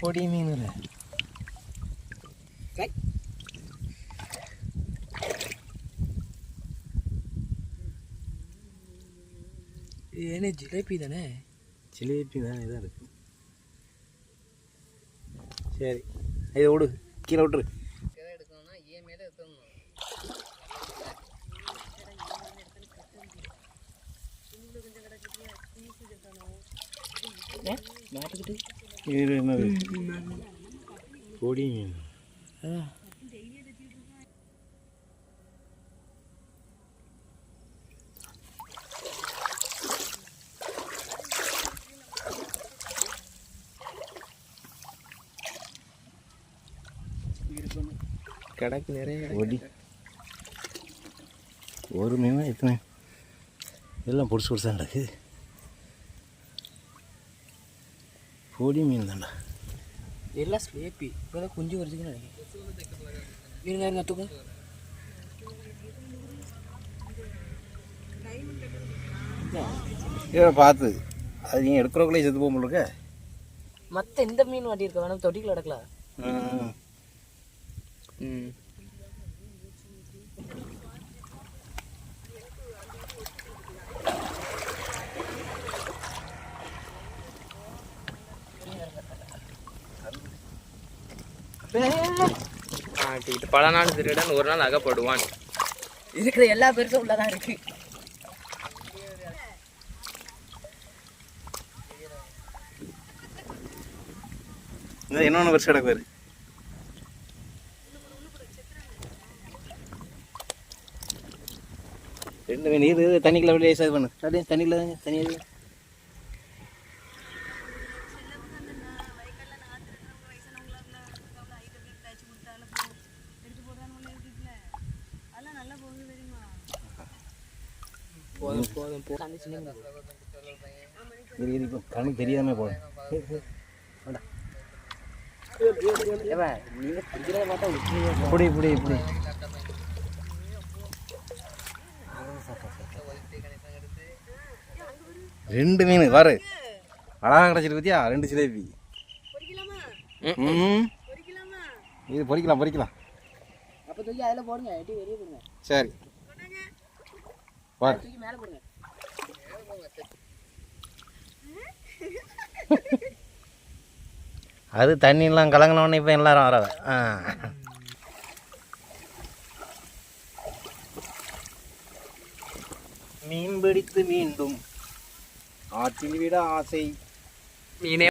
பொடி மீன் ஏன்னு ஜிலேபி தானே ஜிலேபி தானே இதாக இருக்கு சரி இதை விடு கீழே விட்டுரு இது என்னது? மீன் கிடக்கு நிறைய கிடக்கு. பொடி. ஒரு மீன் எத்தனை எல்லாம் பொடிசு பொடிசாக கிடக்கு பொடி மீன் தான்டா. எல்லாம் ஸ்லேப்பி இப்போதான் குஞ்சு வரைக்கும் நினைக்கிறேன் இருங்க இருங்க தூக்கு. இதை பார்த்து அது நீங்கள் எடுக்கிறவங்களே செத்து போக முடியல மற்ற இந்த மீன் வாட்டி இருக்க வேணாம். தொட்டிக்குள்ள கிடக்கலாம் ம். ஆட்டிக்கிட்டு பல நாள் திருடன் ஒரு நாள் அகப்படுவான். இருக்கிற எல்லா பெருசும் உள்ளதான் இருக்கு. இன்னொன்று வருஷம் கிடக்கு ரெண்டு மீன் இது தண்ணிக்குள்ள வெளியே இது பண்ணு. அப்படியே தண்ணிக்குள்ள தண்ணியில் போதும் போதும் கண்ணுக்கு தெரியாமல் போதும். இப்படி இப்படி இப்படி ரெண்டு மீன் பாரு அழகா கிடச்சிட்டு பத்தியா ரெண்டு ஜிலேபி ம் இது பொரிக்கலாம் பொரிக்கலாம் அப்ப தூக்கி அதுல போடுங்க எட்டி வெளியே போடுங்க. சரி. தூக்கி மேல போடுங்க. அது தண்ணியெல்லாம் கலங்கினோடனே இப்போ எல்லாரும் வராத. ஆ. மீன் பிடித்து மீண்டும் ஆற்றில் விட ஆசை. மீனே